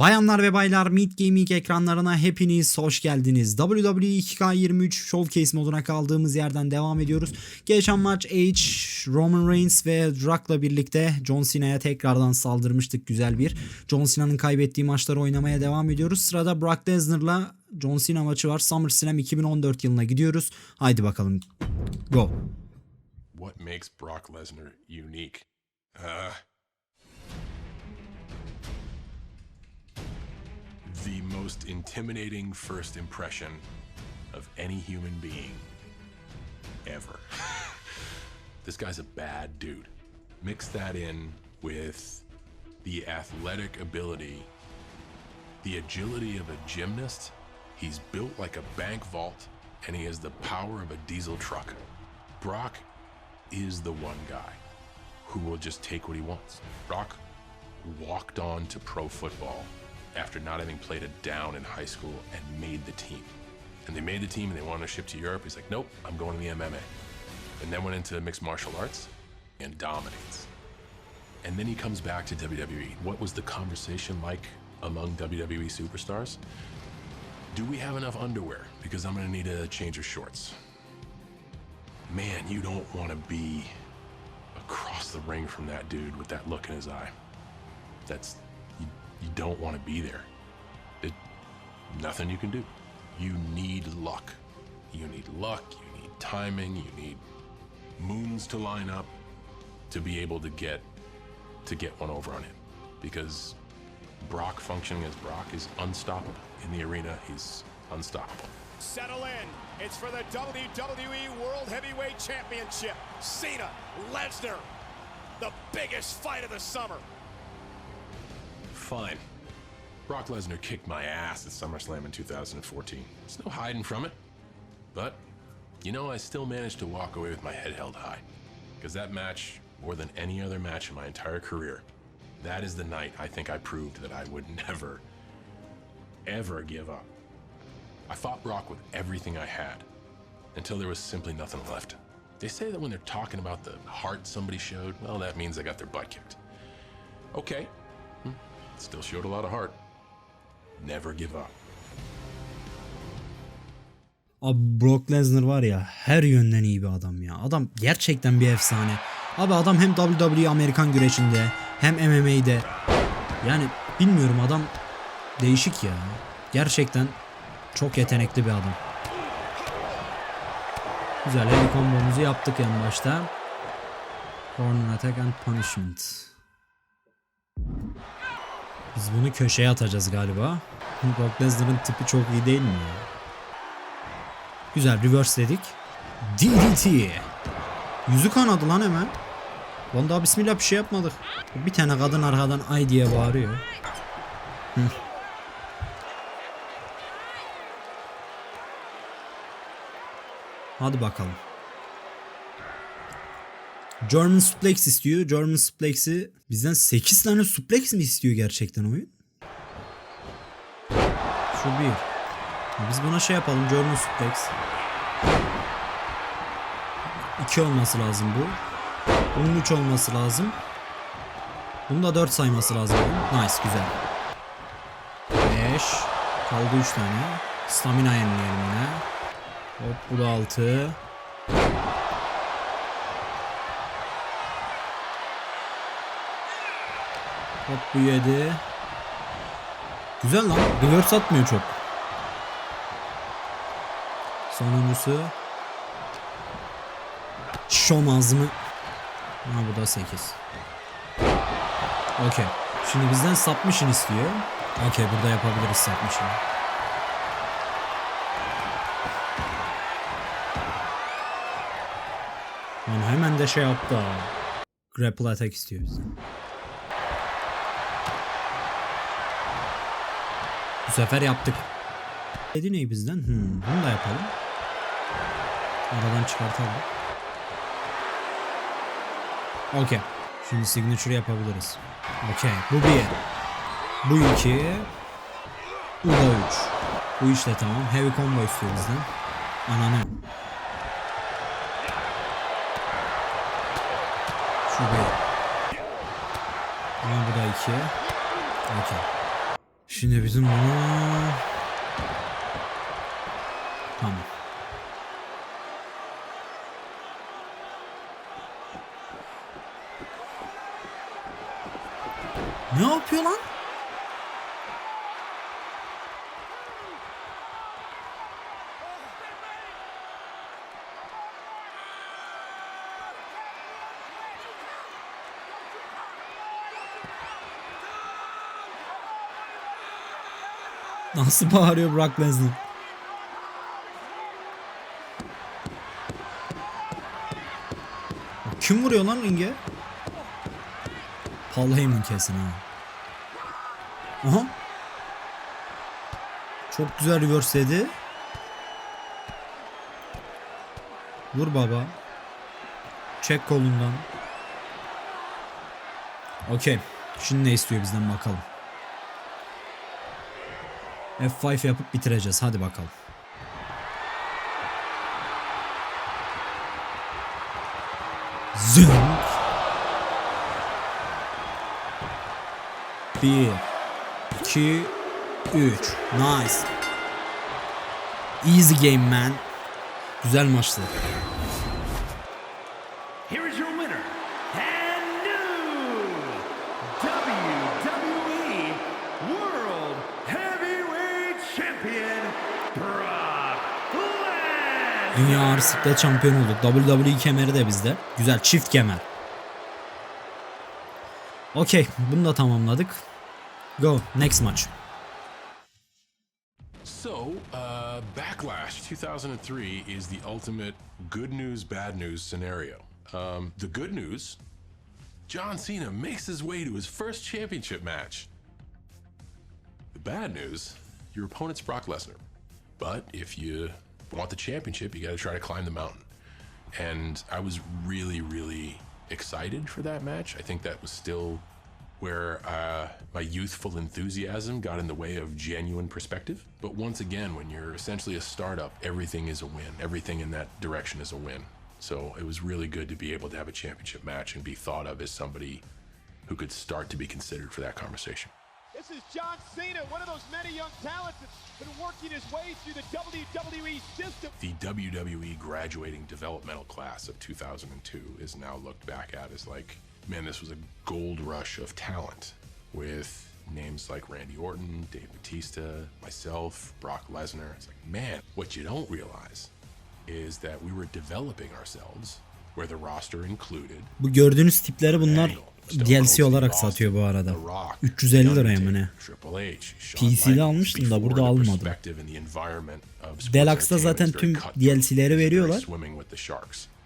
Bayanlar ve baylar Meet Gaming ekranlarına hepiniz hoş geldiniz. WWE 2K23 Showcase moduna kaldığımız yerden devam ediyoruz. Geçen maç H, Roman Reigns ve Rock'la birlikte John Cena'ya tekrardan saldırmıştık güzel bir. John Cena'nın kaybettiği maçları oynamaya devam ediyoruz. Sırada Brock Lesnar'la John Cena maçı var. SummerSlam 2014 yılına gidiyoruz. Haydi bakalım. Go. What makes Brock Lesnar unique? Uh, the most intimidating first impression of any human being ever. this guy's a bad dude. Mix that in with the athletic ability, the agility of a gymnast. He's built like a bank vault, and he has the power of a diesel truck. Brock is the one guy who will just take what he wants. Brock walked on to pro football after not having played a down in high school and made the team. And they made the team and they wanted to ship to Europe. He's like, nope, I'm going to the MMA. And then went into mixed martial arts and dominates. And then he comes back to WWE. What was the conversation like among WWE superstars? Do we have enough underwear? Because I'm going to need a change of shorts man, you don't want to be across the ring from that dude with that look in his eye. That's you, don't want to be there. It, nothing you can do. You need luck. You need luck, you need timing, you need moons to line up to be able to get to get one over on him. Because Brock functioning as Brock is unstoppable. In the arena, he's unstoppable. Settle in. It's for the WWE World Heavyweight Championship. Cena, Lesnar. The biggest fight of the summer. Fine. Brock Lesnar kicked my ass at SummerSlam in 2014. There's no hiding from it. But, you know, I still managed to walk away with my head held high. Because that match, more than any other match in my entire career, that is the night I think I proved that I would never, ever give up. I fought Brock with everything I had until there was simply nothing left. They say that when they're talking about the heart somebody showed, well, that means they got their butt kicked. Okay. Still showed a lot of heart. Never give up. Abi Brock Lesnar var ya her yönden iyi bir adam ya. Adam gerçekten bir efsane. Abi adam hem WWE Amerikan güreşinde hem MMA'de. Yani bilmiyorum adam değişik ya. Gerçekten çok yetenekli bir adam. Güzel el kombomuzu yaptık en başta. Corner attack and punishment. Biz bunu köşeye atacağız galiba. Brock Lesnar'ın tipi çok iyi değil mi? Güzel reverse dedik. DDT. Yüzü kanadı lan hemen. Lan daha bismillah bir şey yapmadık. Bir tane kadın arkadan ay diye bağırıyor. Hadi bakalım. German suplex istiyor. German suplex'i bizden 8 tane suplex mi istiyor gerçekten oyun? Şu bir. Biz buna şey yapalım German suplex. 2 olması lazım bu. Bunun 3 olması lazım. Bunun da 4 sayması lazım. Nice güzel. 5. Kaldı 3 tane. Stamina yenileyelim yine. Hop bu da 6. Hop bu 7. Güzel lan. Reverse atmıyor çok. Sonuncusu. Şom ağzımı. Ha bu da 8. Okey. Şimdi bizden submission istiyor. Okey burada yapabiliriz submission. Lan hemen de şey yaptı ha. Grapple attack istiyor bizden. Bu sefer yaptık. Dedi neyi bizden? Hmm, bunu da yapalım. Aradan çıkartalım. Okey. Şimdi signature yapabiliriz. Okey. Bu bir. Bu iki. Bu da üç. Bu işte tamam. Heavy combo istiyor bizden. Ananı. Şu bir. Ama bu da iki. Okey. Şimdi bizim bunu... Tamam. Ne yapıyor lan? Nasıl bağırıyor Brock Lesnar? Kim vuruyor lan ringe? Paul Heyman kesin ha. Aha. Çok güzel reverse'ledi. Vur baba. Çek kolundan. Okey. Şimdi ne istiyor bizden bakalım. F5 yapıp bitireceğiz. Hadi bakalım. Zünk. Bir, iki, üç. Nice. Easy game man. Güzel maçtı. Dünya Ağır Siklet şampiyonu olduk. WWE kemeri de bizde. Güzel çift kemer. Okey bunu da tamamladık. Go next match. So, uh, Backlash 2003 is the ultimate good news, bad news scenario. Um, the good news John Cena makes his way to his first championship match. The bad news your opponent's Brock Lesnar. But if you want the championship, you got to try to climb the mountain. And I was really, really excited for that match. I think that was still where uh, my youthful enthusiasm got in the way of genuine perspective. But once again, when you're essentially a startup, everything is a win. Everything in that direction is a win. So it was really good to be able to have a championship match and be thought of as somebody who could start to be considered for that conversation. This is John Cena, one of those many young talents that's been working his way through the WWE system. The WWE graduating developmental class of 2002 is now looked back at as like, man, this was a gold rush of talent with names like Randy Orton, Dave Batista, myself, Brock Lesnar. It's like, man, what you don't realize is that we were developing ourselves where the roster included Bu gördüğünüz tipleri bunlar Angle, Stone DLC olarak satıyor bu arada. The Rock, 350 liraya mı ne? PC'de almıştım da burada almadım. Deluxe'da zaten tüm. DLC'leri veriyorlar.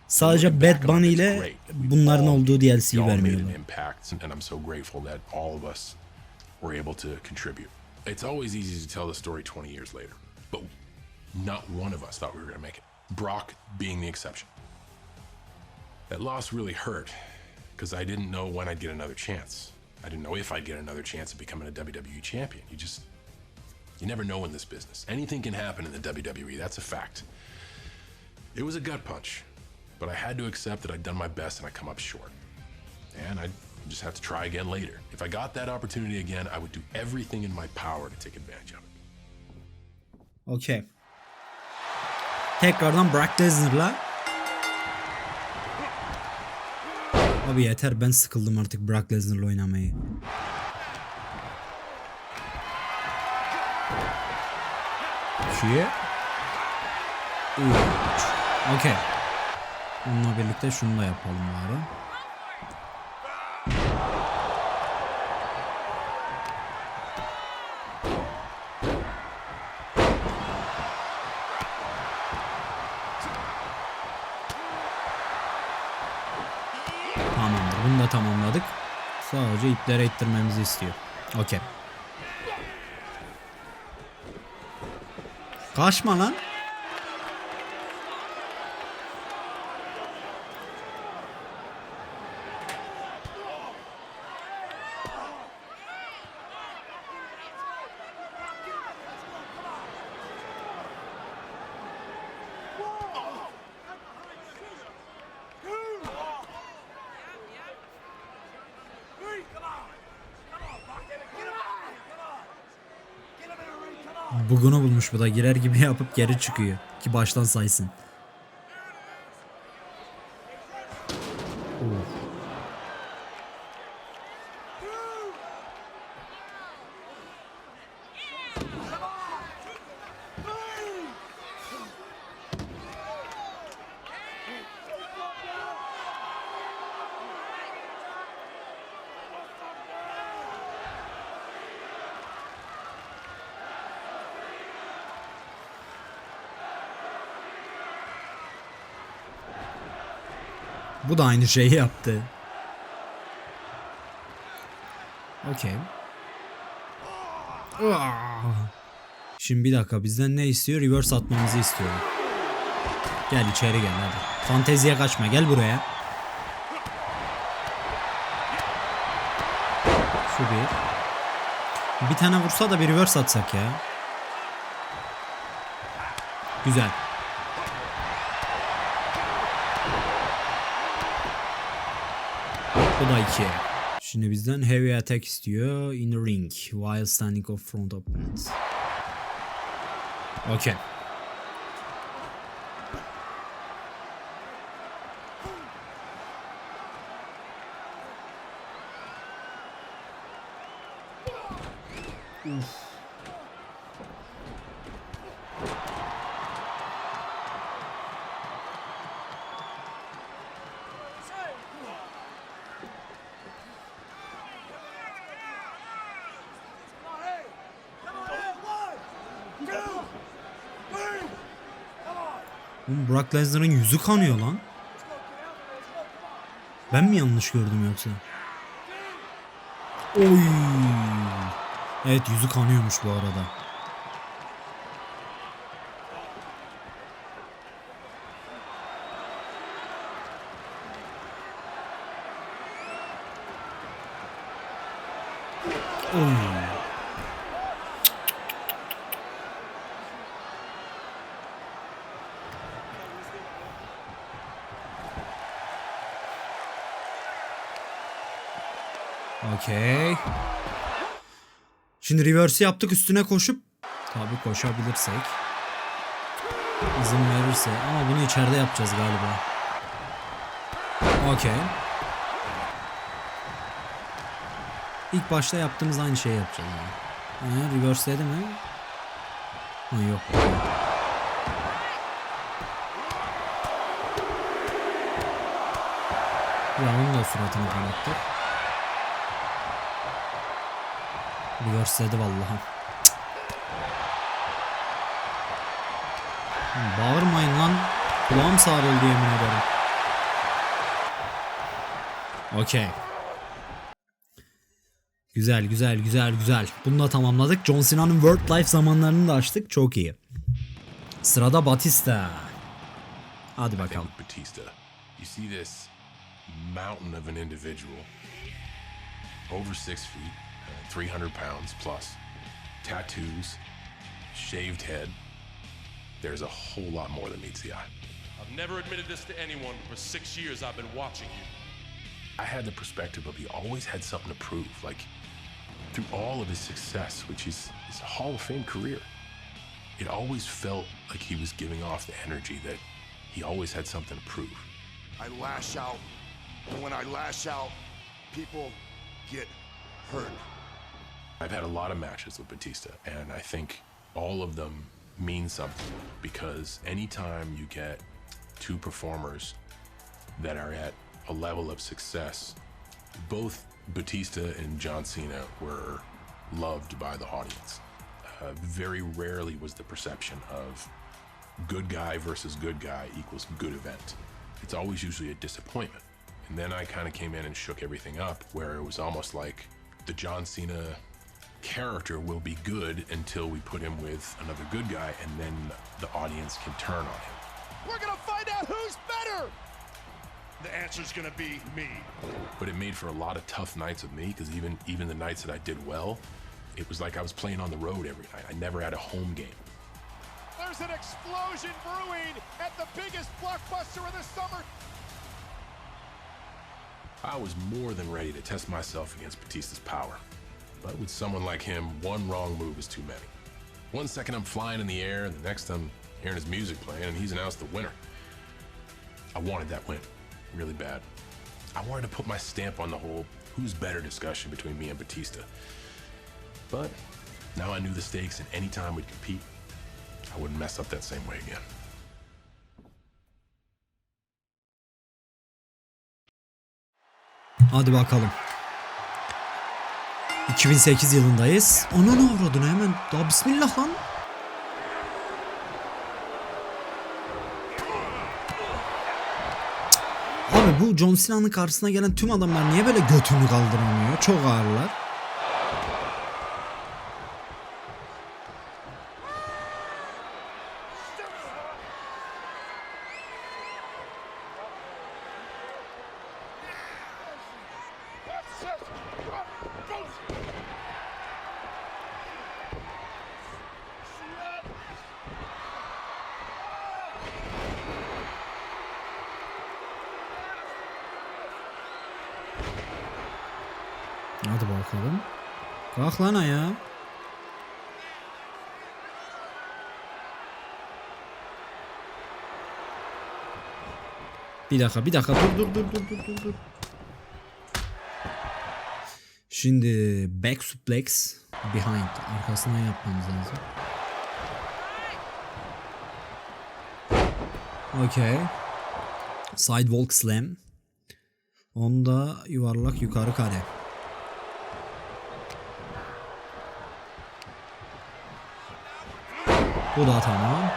Sadece Bad Bunny ile bunların olduğu DLC'yi vermiyorlar. It's always easy to tell the story 20 years later, but not one of us thought we were going to make it. Brock being the exception. That loss really hurt because I didn't know when I'd get another chance. I didn't know if I'd get another chance at becoming a WWE champion. You just, you never know in this business. Anything can happen in the WWE, that's a fact. It was a gut punch, but I had to accept that I'd done my best and I come up short. And I'd just have to try again later. If I got that opportunity again, I would do everything in my power to take advantage of it. Okey. Tekrardan Brock Lesnar'la Abi yeter ben sıkıldım artık Brock Lesnar'la oynamayı. İki. Üç. Okey. Onunla birlikte şunu da yapalım bari. Tamamladık. Sadece iplere ittirmemizi istiyor. Okey. Kaçma lan. Bugunu bulmuş bu da girer gibi yapıp geri çıkıyor. Ki baştan saysın. Bu da aynı şeyi yaptı. Okey. Şimdi bir dakika bizden ne istiyor? Reverse atmamızı istiyor. Gel içeri gel hadi. Fanteziye kaçma gel buraya. Şu bir. Bir tane vursa da bir reverse atsak ya. Güzel. Bu da iki. Şimdi bizden heavy attack istiyor. In the ring. While standing off front opponents. Okey. Oğlum Brock Lesnar'ın yüzü kanıyor lan. Ben mi yanlış gördüm yoksa? Oy. Evet yüzü kanıyormuş bu arada. Oy. Okey. Şimdi reverse yaptık üstüne koşup tabi koşabilirsek izin verirse ama bunu içeride yapacağız galiba. Okey. İlk başta yaptığımız aynı şeyi yapacağız. Yani. Ha, reverse dedi mi? Ha, yok. Ya onun da suratını kanattık. Reverse'ledi vallahi. Bağırmayın lan. Kulağım sağrıldı yemin ederim. Okey. Güzel güzel güzel güzel. Bunu da tamamladık. John Cena'nın World Life zamanlarını da açtık. Çok iyi. Sırada Batista. Hadi bakalım. Batista, you see this mountain of an individual, over six feet, 300 pounds plus, tattoos, shaved head. There's a whole lot more than meets the eye. I've never admitted this to anyone, but for six years I've been watching you. I had the perspective of he always had something to prove. Like through all of his success, which is his Hall of Fame career, it always felt like he was giving off the energy that he always had something to prove. I lash out, and when I lash out, people get hurt. I've had a lot of matches with Batista, and I think all of them mean something because anytime you get two performers that are at a level of success, both Batista and John Cena were loved by the audience. Uh, very rarely was the perception of good guy versus good guy equals good event. It's always usually a disappointment. And then I kind of came in and shook everything up, where it was almost like the John Cena character will be good until we put him with another good guy, and then the audience can turn on him. We're gonna find out who's better. The answer's gonna be me. But it made for a lot of tough nights with me because even even the nights that I did well, it was like I was playing on the road every night. I never had a home game. There's an explosion brewing at the biggest blockbuster of the summer. I was more than ready to test myself against Batista's power. But with someone like him, one wrong move is too many. One second I'm flying in the air, and the next I'm hearing his music playing, and he's announced the winner. I wanted that win, really bad. I wanted to put my stamp on the whole who's better discussion between me and Batista. But now I knew the stakes, and any time we'd compete, I wouldn't mess up that same way again. Hadi bakalım. 2008 yılındayız. Ananı avradını hemen. Daha bismillah lan. Abi bu John Cena'nın karşısına gelen tüm adamlar niye böyle götünü kaldıramıyor? Çok ağırlar. Hadi bakalım. Kalk lan ayağa. Bir dakika bir dakika dur dur dur dur dur dur dur. Şimdi back suplex behind arkasından yapmamız lazım. Okay. Sidewalk slam. Onda yuvarlak yukarı kare. Bu da tamam.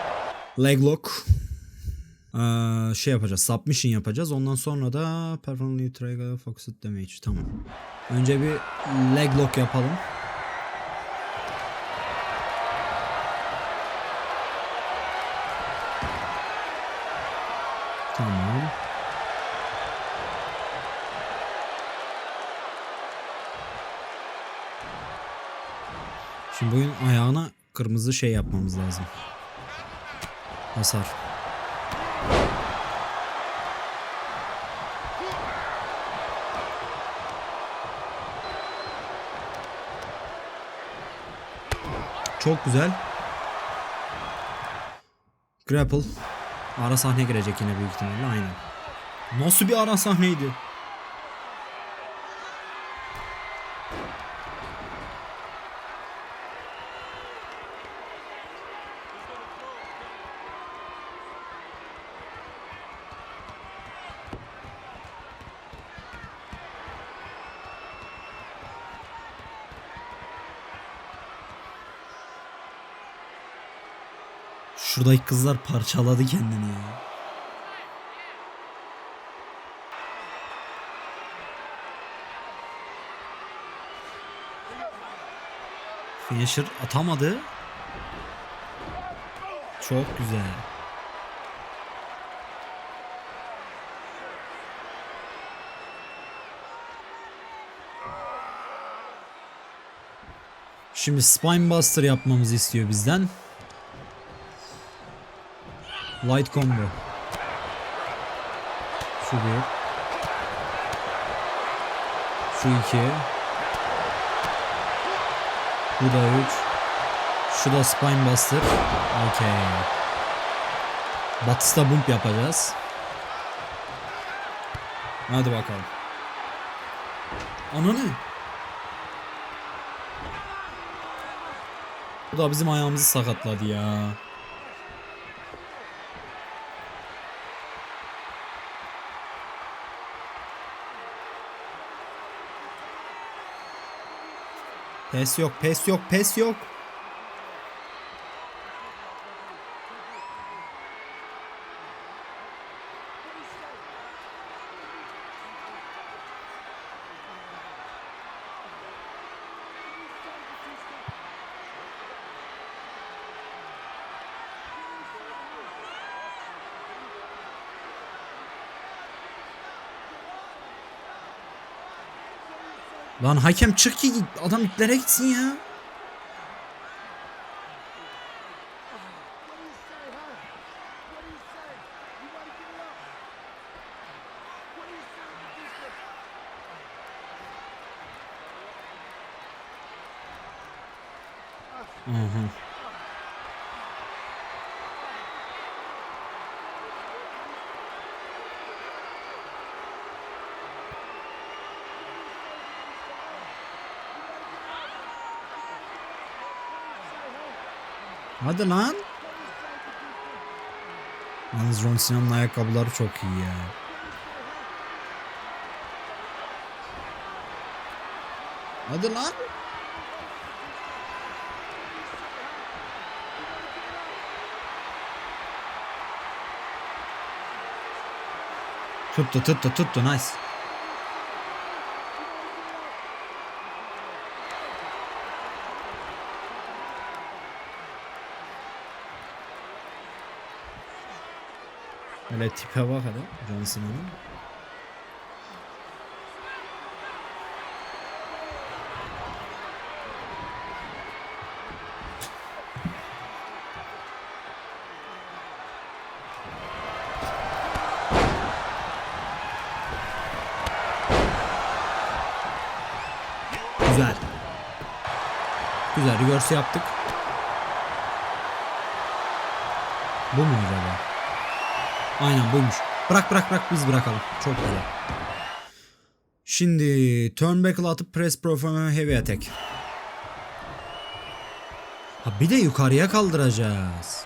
Leg lock. Ee, şey yapacağız. Submission yapacağız. Ondan sonra da performance trigger focused damage. Tamam. Önce bir leg lock yapalım. Tamam. Şimdi bugün ayağına kırmızı şey yapmamız lazım. Hasar. Çok güzel. Grapple. Ara sahne girecek yine büyük ihtimalle aynen. Nasıl bir ara sahneydi? Şuradaki kızlar parçaladı kendini ya. Finisher atamadı. Çok güzel. Şimdi Spine Buster yapmamızı istiyor bizden. Light combo. Şu bir. Şu iki. Bu da üç. Şu da spine buster. Okey. Batista bump yapacağız. Hadi bakalım. Ananı. Bu da bizim ayağımızı sakatladı ya. Pes yok, pes yok, pes yok. Lan hakem çık ki adam iplere gitsin ya. Aha. Hadi lan. Yalnız John Cena'nın ayakkabıları çok iyi ya. Hadi lan. Tuttu tuttu tuttu nice. Öyle tipe bak hadi John Cena'nın. Güzel. Güzel reverse yaptık. Bu mu acaba? Aynen buymuş. Bırak bırak bırak biz bırakalım. Çok güzel. Şimdi turnbuckle atıp press performance heavy attack. Ha bir de yukarıya kaldıracağız.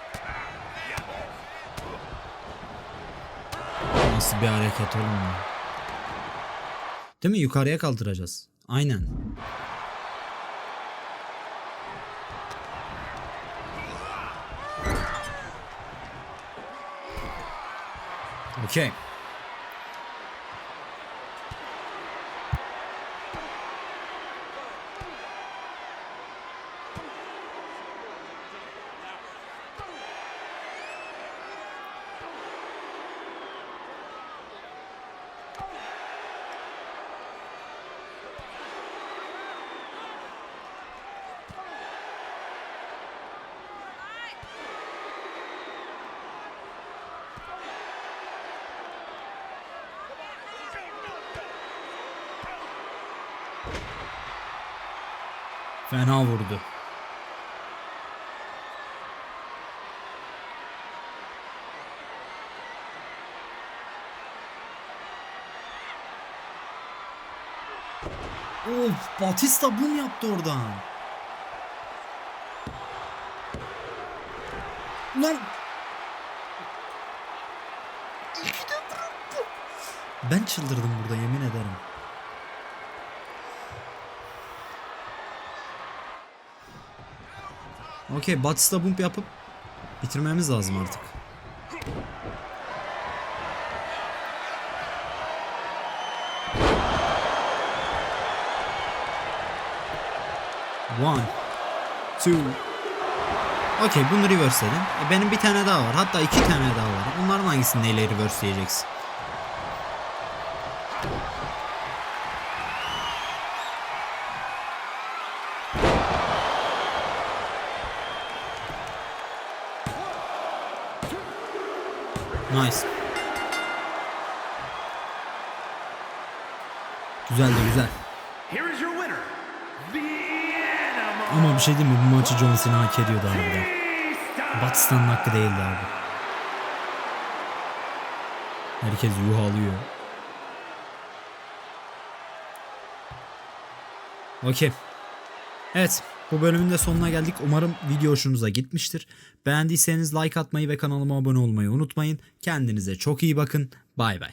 Nasıl bir hareket oğlum? Değil mi? Yukarıya kaldıracağız. Aynen. Okey. Fena vurdu. Of Batista boom yaptı oradan. Lan. Ben çıldırdım burada yemin ederim. Okey Batista bump yapıp bitirmemiz lazım artık. One, two. Okey bunu reverse'ledim. E, benim bir tane daha var. Hatta iki tane daha var. Onların hangisini neyle reverse'leyeceksin? Nice. Güzel. The Animal. Ama bir şey değil mi? Bu maçı John Cena hak ediyordu harbiden. Batista. Batista'nın hakkı değildi abi. Herkes yuhalıyor. Okey. Evet. Bu bölümün de sonuna geldik. Umarım video hoşunuza gitmiştir. Beğendiyseniz like atmayı ve kanalıma abone olmayı unutmayın. Kendinize çok iyi bakın. Bay bay.